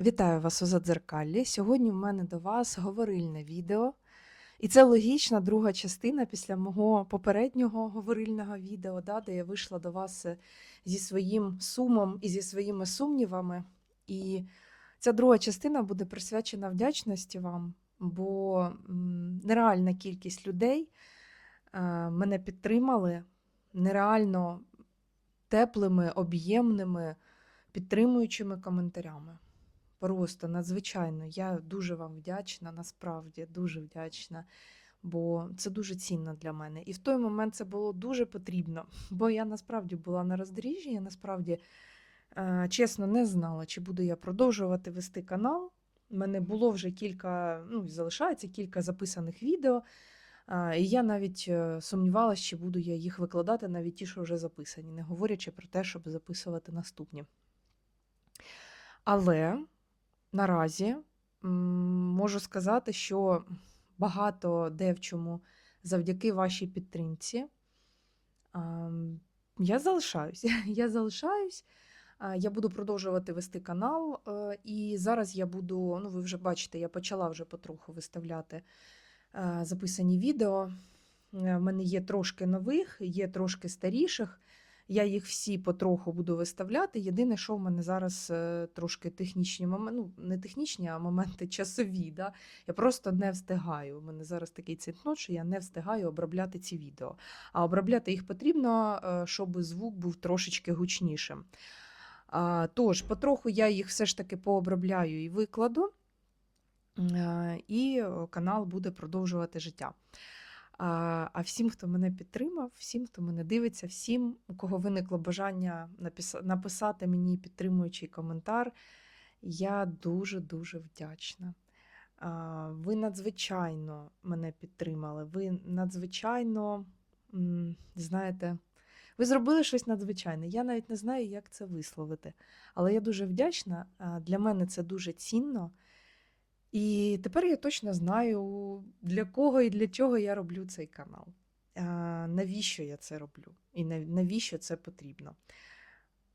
Вітаю вас у Задзеркаллі. Сьогодні в мене до вас говорильне відео. І це логічна друга частина після мого попереднього говорильного відео, да, де я вийшла до вас е, зі своїм сумом і зі своїми сумнівами. І ця друга частина буде присвячена вдячності вам, бо нереальна кількість людей е, мене підтримали нереально теплими, об'ємними, підтримуючими коментарями. Просто надзвичайно. Я дуже вам вдячна, насправді дуже вдячна, бо це дуже цінно для мене. І в той момент це було дуже потрібно, бо я насправді була на роздоріжжі, я насправді е, чесно не знала, чи буду я продовжувати вести канал. У мене було вже кілька, ну залишається кілька записаних відео. І я навіть е, сумнівалася, чи буду я їх викладати, навіть ті, що вже записані, не говорячи про те, щоб записувати наступні. Але наразі можу сказати, що багато де в чому завдяки вашій підтримці я залишаюсь. Я залишаюсь. Я буду продовжувати вести канал, е, і зараз я буду, ну ви вже бачите, я почала вже потроху виставляти е, записані відео. Е, В мене є трошки нових, є трошки старіших. Я їх всі потроху буду виставляти. Єдине, що в мене зараз е, трошки технічні моменти, ну не технічні, а моменти часові. Да? Я просто не встигаю. У мене зараз такий цитнот, що я не встигаю обробляти ці відео. А обробляти їх потрібно, е, щоб звук був трошечки гучнішим. Тож, потроху я їх все ж таки пообробляю і викладу, е, і канал буде продовжувати життя. А всім, хто мене підтримав, всім, хто мене дивиться, всім, у кого виникло бажання написати мені підтримуючий коментар, я дуже-дуже вдячна. Ви надзвичайно мене підтримали. Ви надзвичайно, знаєте, ви зробили щось надзвичайне. Я навіть не знаю, як це висловити. Але я дуже вдячна. Для мене це дуже цінно. І тепер я точно знаю, для кого і для чого я роблю цей канал. Навіщо я це роблю? І навіщо це потрібно?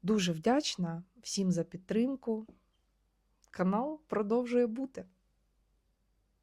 Дуже вдячна всім за підтримку. Канал продовжує бути.